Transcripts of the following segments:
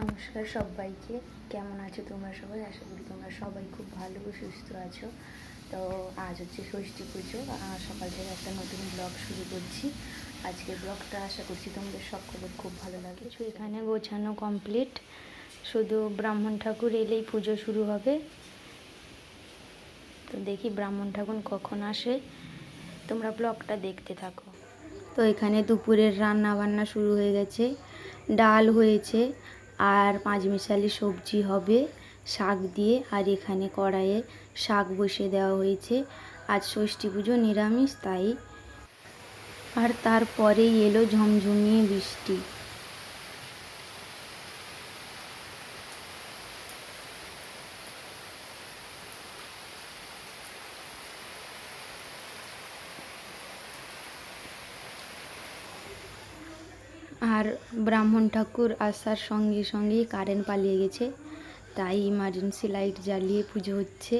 নমস্কার সবাইকে। কেমন আছো তোমরা সবাই? আশা করি তোমরা সবাই খুব ভালো ও সুস্থ আছো। তো আজ হচ্ছে ষষ্ঠী পুজো। আর সকাল থেকে একটা নতুন ব্লগ শুরু করছি। আজকের ব্লগটা আশা করছি তোমাদের সকলের খুব ভালো লাগে। তো এখানে গোছানো কমপ্লিট শুধু ব্রাহ্মণ ঠাকুর এলেই পুজো শুরু হবে। তো দেখি ব্রাহ্মণ ঠাকুর কখন আসে। তোমরা ব্লগটা দেখতে থাকো। তো এখানে দুপুরের রান্না বান্না শুরু হয়ে গেছে। ডাল হয়েছে। আর পাঁচ পাঁচমিশালি সবজি হবে, শাক দিয়ে। আর এখানে কড়াইয়ে শাক বসিয়ে দেওয়া হয়েছে। আজ ষষ্ঠী পুজো, নিরামিষ, তাই। আর তারপরেই এলো ঝমঝমিয়ে বৃষ্টি। আর ব্রাহ্মণ ঠাকুর আসার সঙ্গে সঙ্গেই কারেন্ট পালিয়ে গেছে। তাই ইমার্জেন্সি লাইট জ্বালিয়ে পুজো হচ্ছে।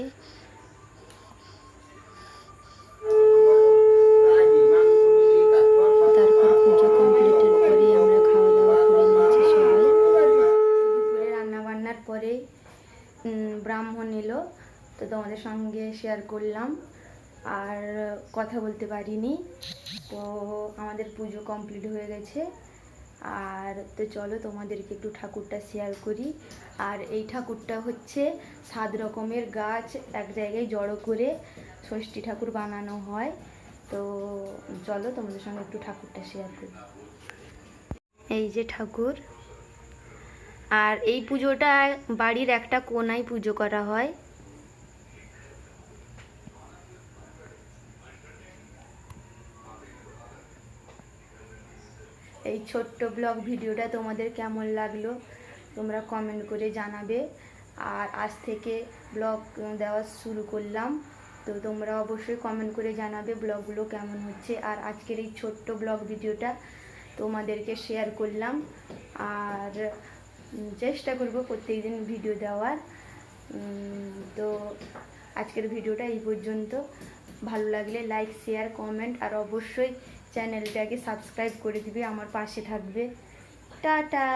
তারপর পুজো কমপ্লিটের আমরা খাওয়া দাওয়া করে নিয়েছি সবাই। দুপুরে রান্না বান্নার পরে ব্রাহ্মণ এলো। তো তোমাদের সঙ্গে শেয়ার করলাম। আর কথা বলতে পারিনি। তো আমাদের পুজো কমপ্লিট হয়ে গেছে। আর তো চলো তোমাদেরকে একটু ঠাকুরটা শেয়ার করি। আর এই ঠাকুরটা হচ্ছে সাত রকমের গাছ, এক জায়গায় জড়ো করে ষষ্ঠী ঠাকুর বানানো হয়। তো চলো তোমাদের সঙ্গে একটু ঠাকুরটা শেয়ার করি। এই যে ঠাকুর। আর এই পুজোটা বাড়ির একটা কোনায় পুজো করা হয়। এই ছোট্ট ব্লগ ভিডিওটা তোমাদের কেমন লাগল তোমরা কমেন্ট করে জানাবে। আর আজ থেকে ব্লগ দেওয়া শুরু করলাম। তো তোমরা অবশ্যই কমেন্ট করে জানাবে ব্লগগুলো কেমন হচ্ছে। আর আজকের এই ছোট্ট ব্লগ ভিডিওটা তোমাদেরকে শেয়ার করলাম। আর চেষ্টা করব প্রত্যেকদিন ভিডিও দেওয়ার। তো আজকের ভিডিওটা এই পর্যন্ত। ভালো লাগলে লাইক শেয়ার কমেন্ট আর অবশ্যই চ্যানেলটাকে সাবস্ক্রাইব করে দিবে আমার পাশে থাকবে। টাটা!